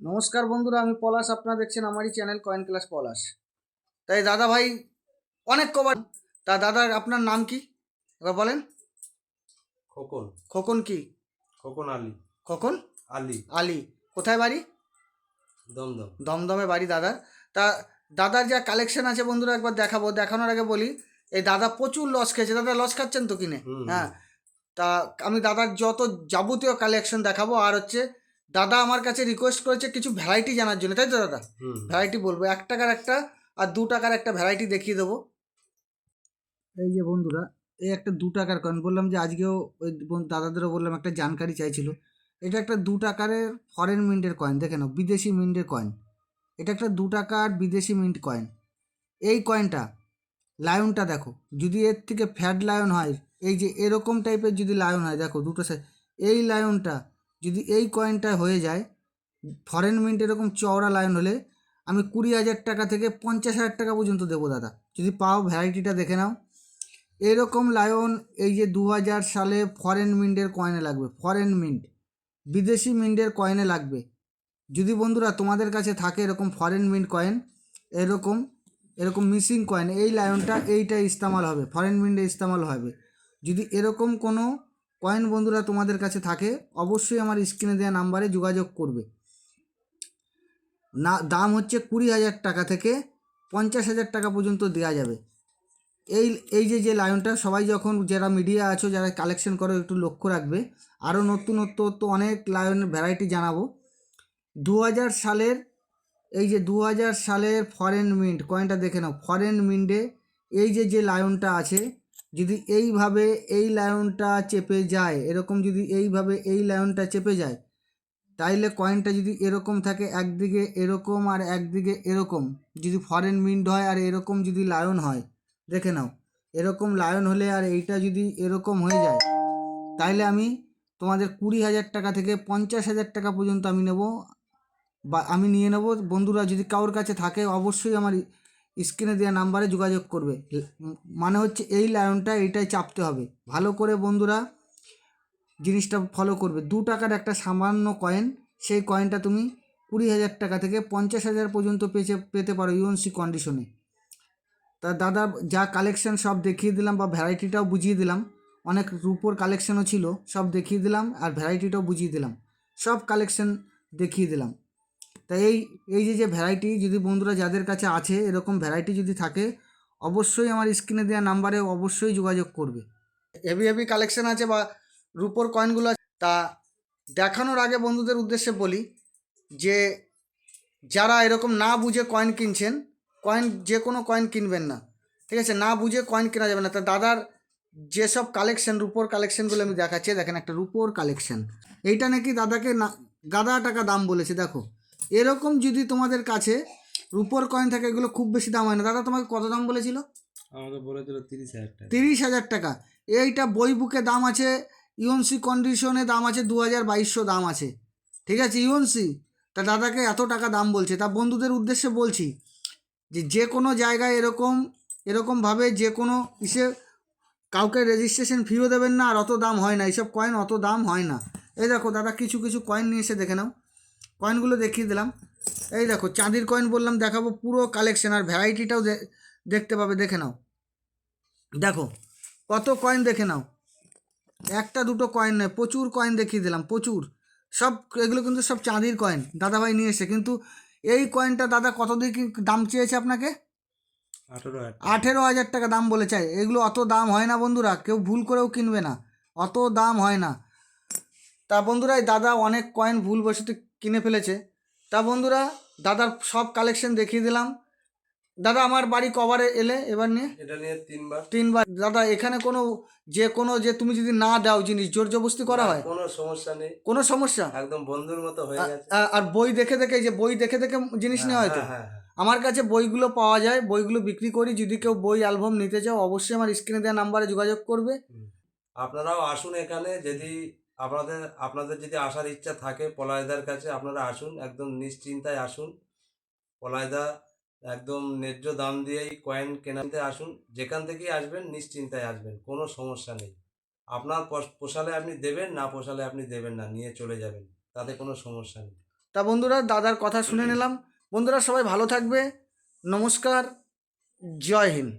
নমস্কার বন্ধুরা আমি পলাশ আপনারা দেখছেন আমারই চ্যানেল কয়েন ক্লাস পলাশ। তাই দাদা ভাই অনেক কবার তা দাদা আপনার নাম কি? এবার বলেন। খোকন। খোকন কি? খোকন আলী। খোকন? আলী। আলী। কোথায় বাড়ি? দমদম। দমদমে বাড়ি দাদার তা দাদার যা কালেকশন আছে বন্ধুরা একবার দেখাবো। দেখানোর আগে বলি এই দাদা প্রচুর লস খেয়েছে। দাদা লস খাচ্ছেন তো কিনে? হ্যাঁ। তা আমি দাদার যত যাবতীয় কালেকশন দেখাবো আর হচ্ছে দাদা আমার কাছে রিকোয়েস্ট করেছে কিছু ভ্যারাইটি জানার জন্য তাই তো দাদা? ভ্যারাইটি বলব এক টাকার একটা আর দু টাকার একটা ভ্যারাইটি দেখিয়ে দেবো। এই যে বন্ধুরা এই একটা দু টাকার কয়েন বললাম যে আজকেও ওই দাদাদেরও বললাম একটা জানকারি চাইছিল। এটা একটা দু টাকারের ফরেন মিন্টের কয়েন দেখে নাও বিদেশি মিন্টের কয়েন এটা একটা দু টাকার বিদেশি মিন্ট কয়েন এই কয়েনটা লায়নটা দেখো যদি এর থেকে ফ্যাট লায়ন হয় এই যে এরকম টাইপের যদি লায়ন হয় দেখো দুটো সাইড এই লায়নটা যদি এই কয়েনটা হয়ে যায় ফরেন মিন্ট এরকম চওড়া লায়ন হলে আমি কুড়ি হাজার টাকা থেকে পঞ্চাশ হাজার টাকা পর্যন্ত দেবো দাদা। যদি পাও ভ্যারাইটিটা দেখে নাও। এরকম লায়ন এই যে দু হাজার সালে ফরেন মিন্টের কয়েনে লাগবে ফরেন মিন্ট বিদেশি মিন্টের কয়েনে লাগবে। যদি বন্ধুরা তোমাদের কাছে থাকে এরকম ফরেন মিন্ট কয়েন এরকম এরকম মিসিং কয়েন এই লায়নটা এইটা ইস্তেমাল হবে ফরেন মিন্টে ইস্তেমাল হবে। যদি এরকম কোনো কয়েন বন্ধুরা তোমাদের কাছে থাকে, অবশ্যই আমার স্ক্রিনে দেওয়া নাম্বারে যোগাযোগ করবে। না, দাম হচ্ছে কুড়ি হাজার টাকা থেকে পঞ্চাশ হাজার টাকা পর্যন্ত দেওয়া যাবে। এই এই যে যে লায়নটা সবাই যখন যারা মিডিয়া আছো, যারা কালেকশন করো, একটু লক্ষ্য রাখবে। আরও নতুনত্ব তো অনেক লায়নের ভ্যারাইটি জানাব। দু হাজার সালের, এই যে দু হাজার সালের ফরেন মিন্ট কয়েনটা দেখে নাও। ফরেন মিন্টে এই যে যে লায়নটা আছে যদি এইভাবে এই লায়নটা চেপে যায়, এরকম যদি এইভাবে এই লায়নটা চেপে যায়, তাইলে কয়েনটা যদি এরকম থাকে, একদিকে এরকম আর একদিকে এরকম, যদি ফরেন মিন্ট হয় আর এরকম যদি লায়ন হয়, দেখে নাও, এরকম লায়ন হলে আর এইটা যদি এরকম হয়ে যায়, তাইলে আমি তোমাদের কুড়ি হাজার টাকা থেকে পঞ্চাশ হাজার টাকা পর্যন্ত আমি নেব, বা আমি নিয়ে নেব। বন্ধুরা, যদি কারোর কাছে থাকে, অবশ্যই আমার স্ক্রিনে দেওয়া নাম্বারে যোগাযোগ করবে। মানে হচ্ছে এই লায়নটা এইটাই চাপতে হবে। ভালো করে বন্ধুরা জিনিসটা ফলো করবে। দু টাকার একটা সামান্য কয়েন সেই কয়েনটা তুমি কুড়ি হাজার টাকা থেকে পঞ্চাশ হাজার পর্যন্ত পেছে পেতে পারো ইউএনসি কন্ডিশনে তা দাদা, যা কালেকশন সব দেখিয়ে দিলাম বা ভ্যারাইটিটাও বুঝিয়ে দিলাম। অনেক রূপোর কালেকশনও ছিল, সব দেখিয়ে দিলাম আর ভ্যারাইটিটাও বুঝিয়ে দিলাম। সব কালেকশন দেখিয়ে দিলাম। তা এই এই যে যে ভ্যারাইটি যদি বন্ধুরা যাদের কাছে আছে, এরকম ভ্যারাইটি যদি থাকে, অবশ্যই আমার স্ক্রিনে দেওয়া নাম্বারে অবশ্যই যোগাযোগ করবে। হেভি হেভি কালেকশন আছে বা রূপোর কয়েনগুলো আছে। তা দেখানোর আগে বন্ধুদের উদ্দেশ্যে বলি যে, যারা এরকম না বুঝে কয়েন কিনছেন কয়েন যে কোনো কয়েন কিনবেন না, ঠিক আছে? না বুঝে কয়েন কেনা যাবে না। তা দাদার যেসব কালেকশন রূপোর কালেকশনগুলো আমি দেখাচ্ছি, দেখেন একটা রূপোর কালেকশন এইটা নাকি দাদাকে না, গাদা টাকা দাম বলেছে, দেখো। এরকম যদি তোমাদের কাছে রুপোর কয়েন থাকে এগুলো খুব বেশি দাম হয় না। দাদা তোমাকে কত দাম বলেছিল? আমাকে বলেছিল তিরিশ হাজার টাকা। তিরিশ হাজার টাকা। এইটা বই বুকে দাম আছে ইউএনসি কন্ডিশনে দাম আছে দু হাজার বাইশশো দাম আছে। ঠিক আছে ইউএনসি তা দাদাকে এত টাকা দাম বলছে। তা বন্ধুদের উদ্দেশ্যে বলছি যে যে কোনো জায়গায় এরকম এরকমভাবে যে কোনো ইসে কাউকে রেজিস্ট্রেশন ফিও দেবেন না আর অত দাম হয় না। এইসব কয়েন অত দাম হয় না। এই দেখো দাদা কিছু কিছু কয়েন নিয়ে এসে দেখে নাও। কয়েনগুলো দেখিয়ে দিলাম। এই দেখো চাঁদির কয়েন বললাম দেখাবো পুরো কালেকশন আর ভ্যারাইটিটাও দেখতে পাবে দেখে নাও। দেখো কত কয়েন দেখে নাও। একটা দুটো কয়েন নয় প্রচুর কয়েন দেখিয়ে দিলাম প্রচুর। সব এগুলো কিন্তু সব চাঁদির কয়েন দাদাভাই নিয়ে এসে। কিন্তু এই কয়েনটা দাদা কত দিয়ে কি দাম চেয়েছে আপনাকে? আঠেরো হাজার টাকা। দাম বলে চাই। এগুলো অত দাম হয় না বন্ধুরা কেউ ভুল করেও কিনবে না। অত দাম হয় না। তা বন্ধুরা এই দাদা অনেক কয়েন ভুলবশত কিনে ফেলেছে। তা বন্ধুরা দাদার সব কালেকশন দেখিয়ে দিলাম। দাদা আমার বাড়ি কভারে এলে এবার নিয়ে? এটা নিয়ে তিনবার। তিনবার। দাদা এখানে কোনো যে কোনো যে তুমি যদি না দাও জিনিস জোর জবস্তি করা হয়? কোনো সমস্যা নেই। কোনো সমস্যা? একদম বন্ধুর মতো হয়ে গেছে। আর বই দেখে দেখে যে বই দেখে দেখে জিনিস নেওয়া হয়তো? হ্যাঁ, হ্যাঁ, হ্যাঁ। আমার কাছে বইগুলো পাওয়া যায়। বইগুলো বিক্রি করি। যদি কেউ বই অ্যালবাম নিতে চাও অবশ্যই আমার স্ক্রিনে দেওয়া নাম্বারে যোগাযোগ করবে। আপনারাও আসুন এখানে। যদি আপনাদের আপনাদের যদি আসার ইচ্ছা থাকে পলায়দার কাছে, আপনারা আসুন, একদম নিশ্চিন্তায় আসুন। পলায়দা একদম ন্যায্য দাম দিয়েই কয়েন কেনাতে আসুন, যেখান থেকেই আসবেন নিশ্চিন্তায় আসবেন, কোনো সমস্যা নেই। আপনার পোষালে আপনি দেবেন, না পোষালে আপনি দেবেন না, নিয়ে চলে যাবেন, তাতে কোনো সমস্যা নেই। তা বন্ধুরা, দাদার কথা শুনে নিলাম। বন্ধুরা, সবাই ভালো থাকবে। নমস্কার, জয় হিন্দ।